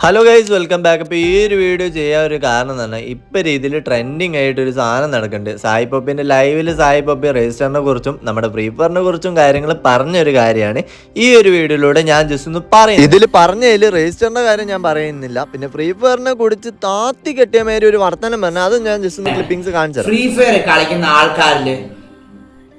Hello guys welcome back അപ്പോൾ ഈ ഒരു വീഡിയോ ചെയ്യാൻ ഒരു കാരണം എന്ന് പറഞ്ഞാൽ ഇപ്പോൾ രീതിയിൽ ട്രെൻഡിങ് ആയിട്ട് ഒരു സാധനം നടക്കുന്നുണ്ട്. സായി പപ്പിന്റെ ലൈവിൽ സായി പപ്പി രജിസ്റ്ററിനെ കുറിച്ചും നമ്മുടെ ഫ്രീ ഫയറിനെ കുറിച്ചും കാര്യങ്ങൾ പറഞ്ഞൊരു കാര്യമാണ്. ഈ ഒരു വീഡിയോയിലൂടെ ഞാൻ ജസ്റ്റ് ഒന്ന് പറയും ഇതിൽ പറഞ്ഞതിൽ രജിസ്റ്ററിന്റെ കാര്യം ഞാൻ പറയുന്നില്ല. പിന്നെ ഫ്രീ ഫയറിനെ കുറിച്ച് താത്തി കെട്ടിയ മേരി ഒരു വർത്തനം പറഞ്ഞാൽ അതും ഞാൻ ജസ്റ്റ് ഒന്ന് ക്ലിപ്പിങ്സ് കാണിച്ചു ഫ്രീ ഫയർ കളിക്കുന്ന ആൾക്കാരിൽ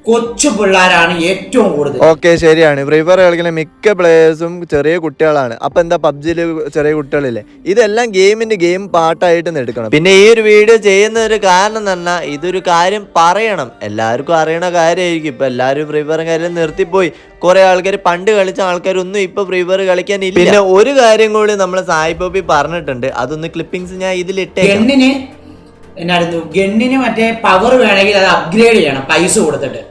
കൊച്ചു പിള്ളേരാണ് ഏറ്റവും കൂടുതൽ. ഓക്കെ ശരിയാണ്. ഫ്രീ ഫയർ കളിക്കുന്ന മിക്ക പ്ലേയേഴ്സും ചെറിയ കുട്ടികളാണ്. അപ്പൊ എന്താ പബ്ജിയിൽ ചെറിയ കുട്ടികളില്ലേ? ഇതെല്ലാം ഗെയിമിന്റെ ഗെയിം പാട്ടായിട്ട് എടുക്കണം. പിന്നെ ഈ ഒരു വീഡിയോ ചെയ്യുന്ന ഒരു കാരണം എന്ന് പറഞ്ഞാൽ ഇതൊരു കാര്യം പറയണം. എല്ലാവർക്കും അറിയണ കാര്യമായിരിക്കും. ഇപ്പൊ എല്ലാവരും ഫ്രീ ഫയർ കാര്യം നിർത്തിപ്പോയി. കുറെ ആൾക്കാർ പണ്ട് കളിച്ച ആൾക്കാരൊന്നും ഇപ്പൊ ഫ്രീ ഫയർ കളിക്കാനില്ല. പിന്നെ ഒരു കാര്യം കൂടി നമ്മൾ സായി പോപ്പി പറഞ്ഞിട്ടുണ്ട്. അതൊന്ന് ക്ലിപ്പിംഗ്സ് ഞാൻ ഇതിലിട്ടേ ഗണ്ണിന് എന്നായിരുന്നു ഗണ്ണിന് മറ്റേ പവർ വേണമെങ്കിൽ അത് അപ്ഗ്രേഡ് ചെയ്യണം. പൈസ കൊടുത്തിട്ട്.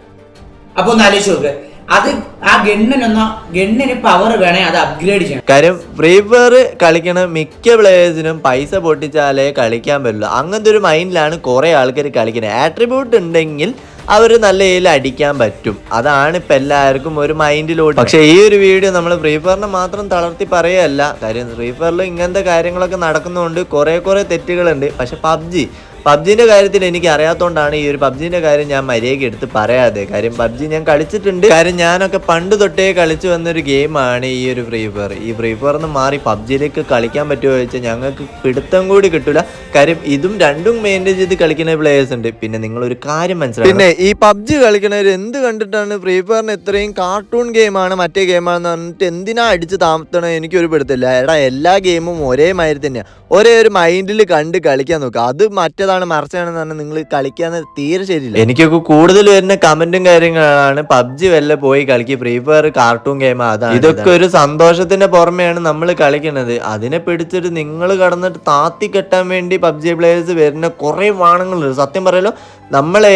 അപ്പൊ ഒന്ന് ആലോചിച്ച് നോക്ക്. അത് ആ ഗണ്ണിനൊന്ന് ഗണ്ണിന് പവർ വേണേ അത് അപ്ഗ്രേഡ് ചെയ്യണം. കാര്യം ഫ്രീ ഫയർ കളിക്കണ മിക്ക പ്ലേയേഴ്സിനും പൈസ പൊട്ടിച്ചാലേ കളിക്കാൻ പറ്റുള്ളൂ. അങ്ങനത്തെ ഒരു മൈൻഡിലാണ് കുറേ ആൾക്കാർ കളിക്കുന്നത്. ആട്രിബ്യൂട്ട് ഉണ്ടെങ്കിൽ അവർ നല്ല രീതിയിൽ അടിക്കാൻ പറ്റും. അതാണ് ഇപ്പം എല്ലാവർക്കും ഒരു മൈൻഡിലോട്ട് പക്ഷേ ഈ ഒരു വീഡിയോ നമ്മൾ ഫ്രീ ഫയറിനെ മാത്രം തളർത്തി പറയുകയല്ല. കാര്യം ഫ്രീ ഫയറിൽ ഇങ്ങനത്തെ കാര്യങ്ങളൊക്കെ നടക്കുന്നതുകൊണ്ട് കുറേ കുറേ തെറ്റുകളുണ്ട്. പക്ഷെ പബ്ജി പബ്ജിന്റെ കാര്യത്തിൽ എനിക്ക് അറിയാത്തതുകൊണ്ടാണ് ഈ ഒരു പബ്ജിന്റെ കാര്യം ഞാൻ മര്യാദയ്ക്ക് എടുത്ത് പറയാതെ. കാര്യം പബ്ജി ഞാൻ കളിച്ചിട്ടുണ്ട്. കാര്യം ഞാനൊക്കെ പണ്ട് തൊട്ടേ കളിച്ചു വന്നൊരു ഗെയിമാണ് ഈ ഒരു ഫ്രീ ഫയർ. ഈ ഫ്രീ ഫയർ എന്ന് മാറി പബ്ജിയിലേക്ക് കളിക്കാൻ പറ്റുമോ ചോദിച്ചാൽ ഞങ്ങൾക്ക് പിടുത്തം കൂടി കിട്ടില്ല കാര്യം ഇതും രണ്ടും മെയിന്റെയിൻ ചെയ്ത് കളിക്കുന്ന പ്ലേയേഴ്സ് ഉണ്ട്. പിന്നെ നിങ്ങൾ ഒരു കാര്യം മനസ്സിലാക്കി പിന്നെ ഈ പബ്ജി കളിക്കുന്നവർ എന്ത് കണ്ടിട്ടാണ് ഫ്രീ ഫയറിന് ഇത്രയും കാർട്ടൂൺ ഗെയിമാണ് മറ്റേ ഗെയിമാണെന്ന് പറഞ്ഞിട്ട് എന്തിനാ അടിച്ച് താമത്തണം എനിക്കൊരു പിടുത്തില്ല എടാ എല്ലാ ഗെയിമും ഒരേ മാതിരി തന്നെയാണ് ഒരേ ഒരു മൈൻഡിൽ കണ്ട് കളിക്കാൻ നോക്കുക അത് മറ്റേതാണ് മറച്ചതാണെന്ന് പറഞ്ഞാൽ നിങ്ങൾ കളിക്കാന്ന് തീരെ ശരിയില്ല. എനിക്കൊക്കെ കൂടുതൽ വരുന്ന കമന്റും കാര്യങ്ങളാണ്. പബ്ജി വല്ല പോയി കളിക്കുക ഫ്രീ ഫയർ കാർട്ടൂൺ ഗെയിം അതാണ് ഇതൊക്കെ ഒരു സന്തോഷത്തിന്റെ പുറമെയാണ് നമ്മൾ കളിക്കുന്നത്. അതിനെ പിടിച്ചിട്ട് നിങ്ങൾ കടന്നിട്ട് താത്തി കെട്ടാൻ വേണ്ടി പബ്ജി പ്ലേയേഴ്സ് വരുന്ന കുറെ വാണങ്ങളുണ്ട്. സത്യം പറയലോ നമ്മളെ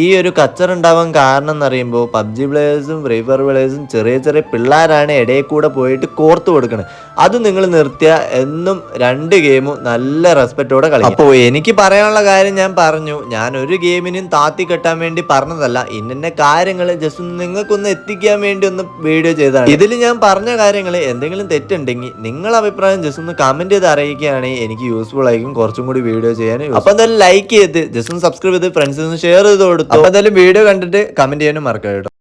ഈ ഒരു കച്ചർ ഉണ്ടാവാൻ കാരണം എന്ന് പറയുമ്പോൾ പബ്ജി പ്ലേയേഴ്സും ഫ്രീ ഫയർ പ്ലേയേഴ്സും ചെറിയ ചെറിയ പിള്ളേരാണ് ഇടയിൽ കൂടെ പോയിട്ട് കോർത്ത് കൊടുക്കുന്നത് അത് നിങ്ങൾ നിർത്തിയ എന്നും രണ്ട് ഗെയിമും നല്ല റെസ്പെക്റ്റോടെ കളിക്കും. അപ്പോൾ എനിക്ക് പറയാനുള്ള കാര്യം ഞാൻ പറഞ്ഞു. ഞാൻ ഒരു ഗെയിമിനും താത്തി കെട്ടാൻ വേണ്ടി പറഞ്ഞതല്ല. ഇന്ന കാര്യങ്ങൾ ജസ്റ്റ് നിങ്ങൾക്കൊന്ന് എത്തിക്കാൻ വേണ്ടി ഒന്ന് വീഡിയോ ചെയ്തതാണ് ഇതിൽ ഞാൻ പറഞ്ഞ കാര്യങ്ങൾ എന്തെങ്കിലും തെറ്റുണ്ടെങ്കിൽ നിങ്ങളുടെ അഭിപ്രായം ജസ്റ്റ് ഒന്ന് കമന്റ് ചെയ്ത് അറിയിക്കുകയാണെങ്കിൽ എനിക്ക് യൂസ്ഫുൾ ആയിരിക്കും. കുറച്ചും കൂടി വീഡിയോ ചെയ്യാൻ അപ്പൊ എന്തായാലും ലൈക്ക് ചെയ്ത് ജസ്റ്റ് ഒന്ന് സബ്സ്ക്രൈബ് ചെയ്ത് ഫ്രണ്ട്സിന് ഷെയർ ചെയ്ത് കൊടുത്തു. അപ്പൊ എന്തായാലും വീഡിയോ കണ്ടിട്ട് കമന്റ് ചെയ്യാനും മറക്കാം